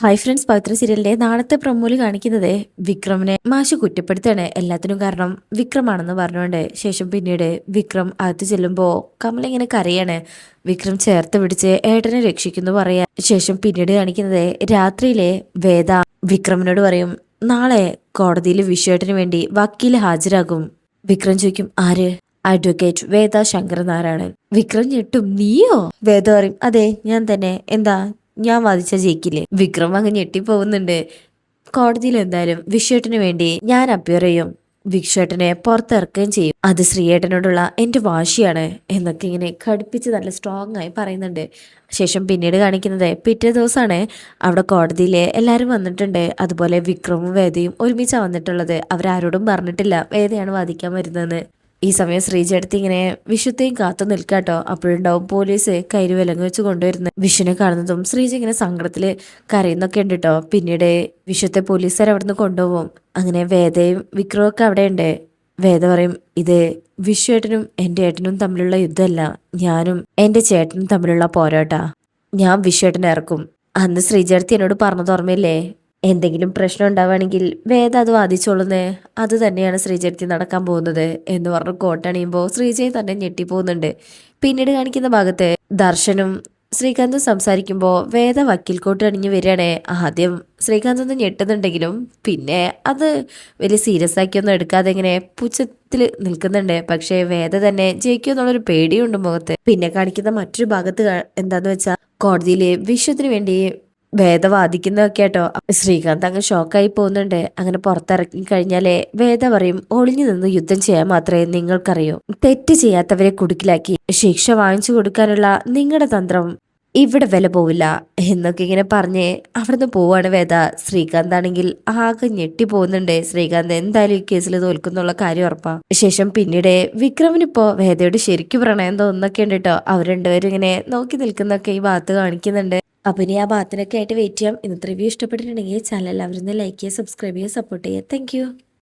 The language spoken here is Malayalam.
ഹായ് ഫ്രണ്ട്സ് പവിത്ര സീരിയലിന്റെ നാളത്തെ പ്രമോൽ കാണിക്കുന്നത് വിക്രമിനെ മാഷ് കുറ്റപ്പെടുത്താണ്. എല്ലാത്തിനും കാരണം വിക്രമാണെന്ന് പറഞ്ഞുകൊണ്ട് ശേഷം പിന്നീട് വിക്രം അകത്ത് ചെല്ലുമ്പോൾ കമൽ ഇങ്ങനെ കരയാണ്. വിക്രം ചേർത്ത് പിടിച്ച് ഏട്ടനെ രക്ഷിക്കുന്നു പറയാൻ ശേഷം പിന്നീട് കാണിക്കുന്നത് രാത്രിയിലെ വേദ വിക്രമിനോട് പറയും നാളെ കോടതിയിൽ വിഷയേട്ടന് വേണ്ടി വക്കീൽ ഹാജരാകും. വിക്രം ചോദിക്കും ആര്? അഡ്വക്കേറ്റ് വേദ ശങ്കരനാരായണൻ വിക്രം ഞെട്ടും നീയോ? വേദ പറയും അതെ ഞാൻ തന്നെ. എന്താ ഞാൻ വാദിച്ച ജയിക്കില്ലേ? വിക്രം അങ്ങ് ഞെട്ടിപ്പോകുന്നുണ്ട് കോടതിയിൽ എന്തായാലും വിശ്വേട്ടന് വേണ്ടി ഞാൻ അപ്പിയർ ചെയ്യും. വിക്ഷേട്ടനെ പുറത്തിറക്കുകയും ചെയ്യും. അത് ശ്രീയേട്ടനോടുള്ള എന്റെ വാശിയാണ് എന്നൊക്കെ ഇങ്ങനെ കടുപ്പിച്ച് നല്ല സ്ട്രോങ് ആയി പറയുന്നുണ്ട്. ശേഷം പിന്നീട് കാണിക്കുന്നത് പിറ്റേ ദിവസമാണ് അവിടെ കോടതിയിൽ എല്ലാവരും വന്നിട്ടുണ്ട്. അതുപോലെ വിക്രമും വേദയും ഒരുമിച്ചാണ് വന്നിട്ടുള്ളത്. അവരാരോടും പറഞ്ഞിട്ടില്ല. വേദയാണ് വാദിക്കാൻ വരുന്നതെന്ന്. ഈ സമയം ശ്രീജടുത്ത് ഇങ്ങനെ വിഷുത്തെയും കാത്തു നിൽക്കാട്ടോ അപ്പോഴുണ്ടാവും പോലീസ് കയ്യിൽ വിലങ്ങ് വെച്ച് കൊണ്ടുവരുന്നത് വിഷുവിനെ കാണുന്നതും ശ്രീജ ഇങ്ങനെ സങ്കടത്തിൽ കരയുന്നൊക്കെ ഉണ്ട് കേട്ടോ പിന്നീട് വിഷുത്തെ പോലീസുകാർ അവിടുന്ന് കൊണ്ടുപോകും. അങ്ങനെ വേദയും വിക്രവും ഒക്കെ അവിടെ ഉണ്ട്. വേദ പറയും ഇത് വിഷു ഏട്ടനും എന്റെ ഏട്ടനും തമ്മിലുള്ള യുദ്ധമല്ല. ഞാനും എന്റെ ചേട്ടനും തമ്മിലുള്ള പോരാട്ടാ. ഞാൻ വിഷു ഏട്ടനെ ഇറക്കും. അന്ന് ശ്രീജടുത്തി എന്നോട് പറഞ്ഞത് ഓർമ്മയില്ലേ? എന്തെങ്കിലും പ്രശ്നം ഉണ്ടാവുകയാണെങ്കിൽ വേദ അത് വാദിച്ചോളുന്നേ അത് തന്നെയാണ് ശ്രീജയത്തി നടക്കാൻ പോകുന്നത് എന്ന് പറഞ്ഞ് കോട്ടണിയുമ്പോൾ ശ്രീജയ് തന്നെ ഞെട്ടിപ്പോകുന്നുണ്ട്. പിന്നീട് കാണിക്കുന്ന ഭാഗത്ത് ദർശനും ശ്രീകാന്തും സംസാരിക്കുമ്പോൾ വേദ വക്കീൽക്കോട്ട് അണിഞ്ഞ് വരികയാണേ. ആദ്യം ശ്രീകാന്ത് ഒന്ന് ഞെട്ടുന്നുണ്ടെങ്കിലും പിന്നെ അത് വലിയ സീരിയസ് ആക്കിയൊന്നും എടുക്കാതെ ഇങ്ങനെ പുച്ഛത്തിൽ നിൽക്കുന്നുണ്ട്. പക്ഷേ വേദ തന്നെ ജയിക്കും എന്നുള്ളൊരു പേടിയുണ്ട് മുഖത്ത്. പിന്നെ കാണിക്കുന്ന മറ്റൊരു ഭാഗത്ത് എന്താന്ന് വെച്ചാൽ കോടതിയിൽ വിശ്വത്തിന് വേണ്ടി വേദ വാദിക്കുന്നതൊക്കെ കേട്ടോ ശ്രീകാന്ത് അങ്ങ് ഷോക്കായി പോകുന്നുണ്ട്. അങ്ങനെ പുറത്തിറക്കി കഴിഞ്ഞാലേ വേദ പറയും ഒളിഞ്ഞു നിന്ന് യുദ്ധം ചെയ്യാൻ മാത്രമേ നിങ്ങൾക്കറിയൂ. തെറ്റ് ചെയ്യാത്തവരെ കുടുക്കിലാക്കി ശിക്ഷ വാങ്ങിച്ചു കൊടുക്കാനുള്ള നിങ്ങളുടെ തന്ത്രം ഇവിടെ വില പോവില്ല. എന്നൊക്കെ ഇങ്ങനെ പറഞ്ഞ് അവിടുന്ന് പോവാണ് വേദ. ശ്രീകാന്ത് ആണെങ്കിൽ ആകെ ഞെട്ടി പോകുന്നുണ്ട്. ശ്രീകാന്ത് എന്തായാലും ഈ കേസിൽ തോൽക്കുന്നുള്ള കാര്യം ഉറപ്പാ. ശേഷം പിന്നീട് വിക്രമിനിപ്പോ വേദയോട് ശരിക്കും പ്രണയം തോന്നുന്നൊക്കെ ഉണ്ട് കേട്ടോ. അവർ രണ്ടുപേരും ഇങ്ങനെ നോക്കി നിൽക്കുന്നൊക്കെ ഈ ഭാഗത്ത് കാണിക്കുന്നുണ്ട്. അപ്പം ഇനി ആ ബാത്തിനൊക്കെ ആയിട്ട് വെയിറ്റ് ചെയ്യാം. ഇന്നത്തെ റിവ്യൂ ഇഷ്ടപ്പെട്ടിട്ടുണ്ടെങ്കിൽ ചാനൽ എല്ലാവരും ലൈക്ക് ചെയ്യുക സബ്സ്ക്രൈബ് ചെയ്യുക സപ്പോർട്ട് ചെയ്യുക. താങ്ക്